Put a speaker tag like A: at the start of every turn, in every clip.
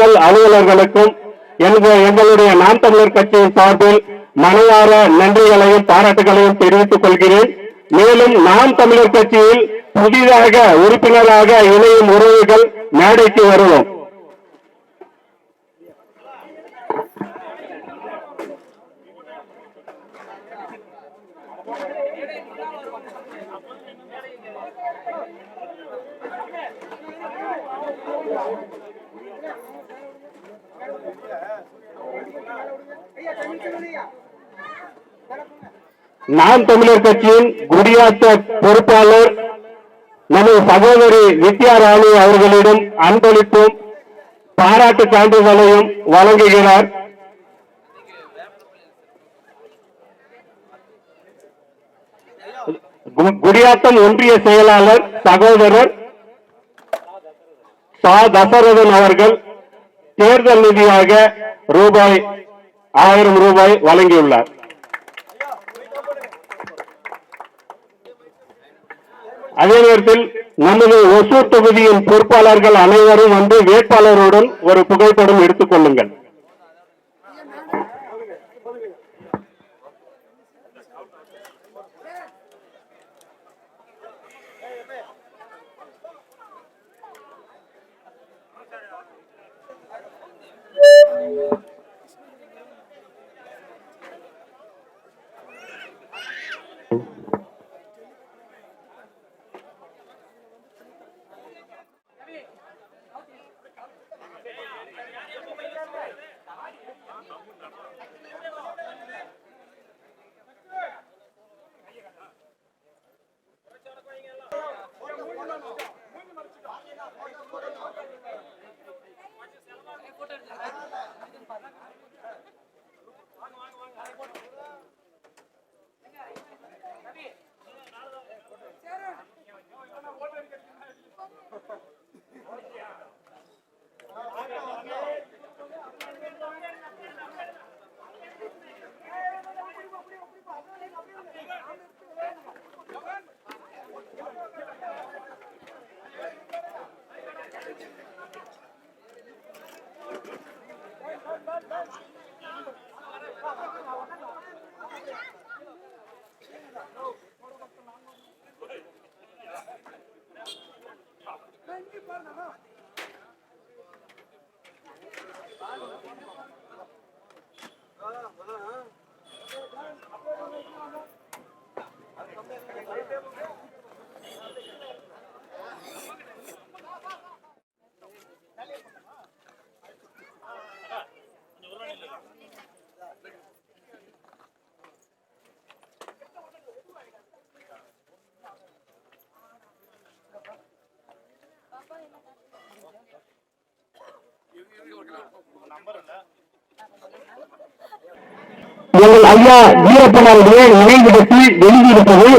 A: அலுவலர்களுக்கும் எங்களுடைய நாம் தமிழர் கட்சியின் சார்பில் மனதார நன்றிகளையும் பாராட்டுகளையும் தெரிவித்துக் கொள்கிறேன். மேலும் நாம் தமிழர் கட்சியில் புதிதாக உறுப்பினராக இணையும் உறவுகள் மேடைக்கு வருவோம். நாம் தமிழர் கட்சியின் குடியாத்த பொறுப்பாளர் நமது சகோதரி வித்யா ராணி அவர்களிடம் அன்பளிப்பும் பாராட்டு சான்றிதழையும் வழங்குகிறார். குடியாத்தம் ஒன்றிய செயலாளர் சகோதரர் சா. தசரதன் அவர்கள் தேர்தல் நிதியாக ரூபாய் ஆயிரம் ரூபாய் வழங்கியுள்ளார். அதே நேரத்தில் நமது ஒசூர் தொகுதியின் பொறுப்பாளர்கள் அனைவரும் வந்து வேட்பாளருடன் ஒரு புகைப்படம் எடுத்துக் கொள்ளுங்கள். எங்கள் ஐயா வீரப்பனாருடைய நினைவிடத்தில் எழுதியிருப்பது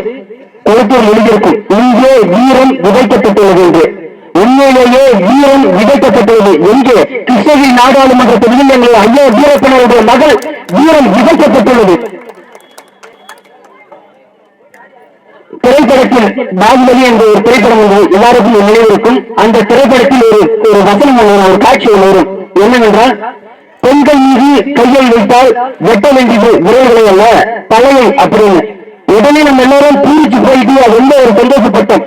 A: குளத்தில் எழுதியிருக்கும் இங்கே வீரம் விதைக்கப்பட்டுள்ளது என்று. உண்மையிலேயே வீரம் விதைக்கப்பட்டுள்ளது எங்கே கிருஷ்ணகிரி நாடாளுமன்ற தொகுதியில் எங்கள் ஐயா வீரப்பனாருடைய மகள் வீரம் விதைக்கப்பட்டுள்ளது திரைப்படத்தில் பாகுபலி என்ற ஒரு திரைப்படம் ஒன்று எல்லாருக்கும் நினைவிருக்கும். அந்த திரைப்படத்தில் ஒரு ஒரு வசனம் ஒன்று வரும், ஒரு காட்சி ஒன்று வரும். என்னவென்றால் பெண்கள் மீது கையை வைத்தால் வெட்ட வேண்டியது விரைவுகளை அல்ல தலையை அப்படின்னு. உடனே நம்ம எல்லாரும் பூரிச்சு போயிட்டு அது ரொம்ப ஒரு சந்தோஷப்பட்டோம்.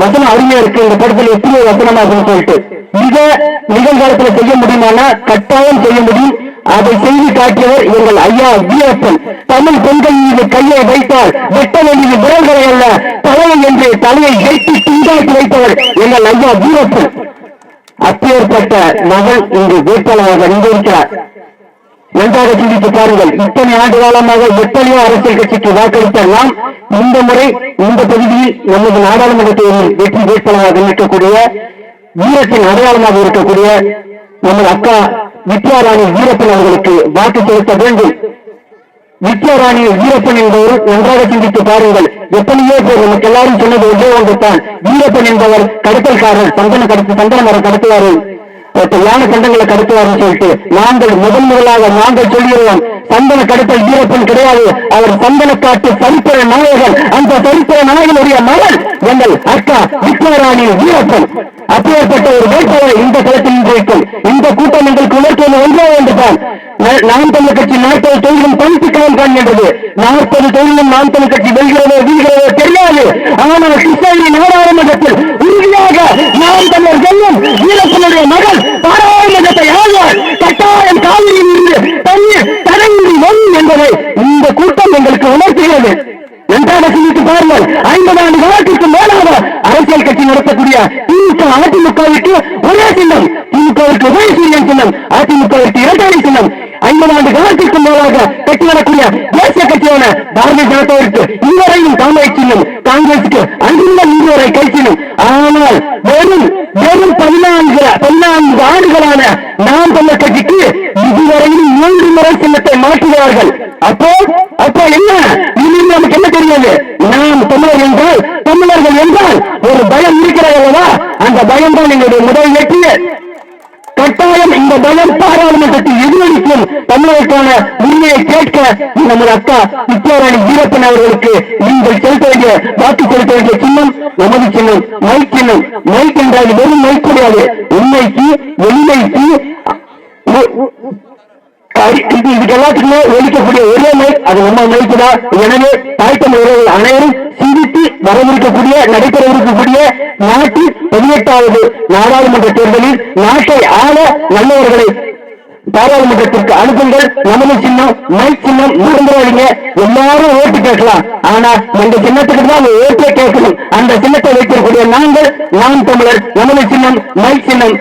A: வசனம் அருமையா இருக்கு. இந்த படத்துல எத்தனை வசனமா சொல்லிட்டு. மிக நிகழ்காலத்துல செய்ய முடியுமானா கட்டாயம் செய்ய முடியும். அதை செய்து காட்டியவர் எங்கள் ஐயா வீரப்பன் தமிழ் பெண்கள் மீது கையை வைத்தால் வெட்ட வேண்டியது விரல்களை அல்ல தலையை என்று எட்டி துண்டாக்கி வைத்தவர் எங்கள் ஐயா வீரப்பன். அப்பேற்பட்ட மகள் இங்கு வேட்பாளராக அறிந்திருக்கிறார் நன்றாக சிந்தித்து பாருங்கள். இத்தனை ஆண்டு காலமாக எத்தனையோ அரசியல் கட்சிக்கு வாக்களித்த நாம் இந்த முறை இந்த பகுதியில் நமது நாடாளுமன்றத்தில் வெற்றி வேட்பாளராக இருக்கக்கூடிய வீரத்தின் அடையாளமாக இருக்கக்கூடிய நமது அக்கா வித்யாராணி வீரப்பன் அவர்களுக்கு வாக்கு செலுத்த வேண்டும். வித்யாராணி வீரப்பன் என்பவர் நன்றாக சிந்தித்து பாருங்கள். எத்தனையோ பேர் நமக்கு எல்லாரும் சொன்னது ஒன்றே ஒன்று வீரப்பன் என்பவர் கடத்தல்காரர் சந்தன கடத்து சந்தன மரம் கடத்துவாரு. யானை சண்டங்களை கடத்துவார்னு சொல்லிட்டு நாங்கள் முதன் முதலாக நாங்கள் சொல்லிடுவோம் சந்தன கடத்தல் வீரப்பன் கிடையாது. அவர் சந்தன காட்டு சரித்திர நாயகன். அந்த சரித்திர நாயகனுடைய மகன் எங்கள் அக்கா விக்னராணி வீரப்பன். அப்பேற்பட்ட ஒரு வேட்பாளர் இந்த களத்தில் இன்றைக்கும் இந்த கூட்டம் எங்களுக்கு உணர்த்துவது ஒன்றே நாம் தமிழ் கட்சி நாற்பது தொழிலும் தனித்து காண்கின்றது நாற்பது தொழிலும் நாம் தமிழ் கட்சி வெல்கிறதோ வீழ்கிறதோ தெரியாது. ஆனால் கிருஷ்ணகிரி நாடாளுமன்றத்தில் உறுதியாக நாம் தமிழர் செல்லும் வீரப்பனுடைய மகள் பாராளுமன்றத்தை ஆழ்வார் கட்டாயம் காவிரியில் இருந்து தண்ணீர் தடையின்றி வரும் என்பதை இந்த கூட்டம் எங்களுக்கு உணர்த்துகிறது. நன்றாக சிந்தித்து பாருங்கள் ஐம்பது ஆண்டு காலத்திற்கு மேலாக அரசியல் கட்சி நடத்தக்கூடிய திமுக அதிமுகவிற்கு ஒரே சின்னம். திமுகவிற்கு ஒரே சின்னம் சின்னம் அதிமுக ஆண்டு காலத்திற்கு மேலாக கட்சி நடக்கூடிய தேசிய கட்சியான பாரதிய ஜனதாவிற்கு இதுவரையும் தாமரை காங்கிரசுக்கு அங்கிருந்த இதுவரை கை ஆனால் வெறும் வெறும் பதினான்கு பதினான்கு ஆண்டுகளான நாம் தமிழர் கட்சிக்கு இதுவரையும் மூன்று முறை சின்னத்தை மாற்றுகிறார்கள் அப்போ அப்போ என்ன? இனி நமக்கு என்ன தெரியாது? நாம் தமிழர் என்றால் தமிழர்கள் என்றால் ஒரு பயம் இருக்கிறார்களா அந்த பயம் தான் எங்களுடைய முதல் வெற்றி. கட்டாயம் இந்த பயம் தமிழருக்கான உண்மையை கேட்க நமது அக்கா வித்யாராணி வீரப்பன் அவர்களுக்கு நீங்கள் செலுத்த வேண்டிய வாக்கு செலுத்த வேண்டிய சின்னம் நமது சின்னம் மைக் சின்னம். மைக் என்றால் வெறும் மைக் கிடையாது. உண்மைக்கு எளிமைக்கு இது எல்லாத்துக்குமே ஒழிக்கக்கூடிய ஒரே மைக் அது நம்ம மைக் தான். எனவே தாய்த்தமிழ் உறவுகள் அனைவரும் சிந்தித்து வரவிருக்கக்கூடிய நடைபெறவிருக்கக்கூடிய நாட்டின் பதினெட்டாவது நாடாளுமன்ற தேர்தலில் நாட்டை ஆள நல்லவர்களை பாராளுமன்றத்திற்கு அனுப்புங்கள். நமது சின்னம் மை சின்னம் மறந்துடாதீங்க. எல்லாரும் ஓட்டு கேட்கலாம். ஆனா எங்க சின்னத்துக்கு தான் ஓட்டே கேட்கணும். அந்த சின்னத்தை வைத்திருக்கக்கூடிய நாங்கள் நாம் தமிழர் நமது சின்னம் மை சின்னம்.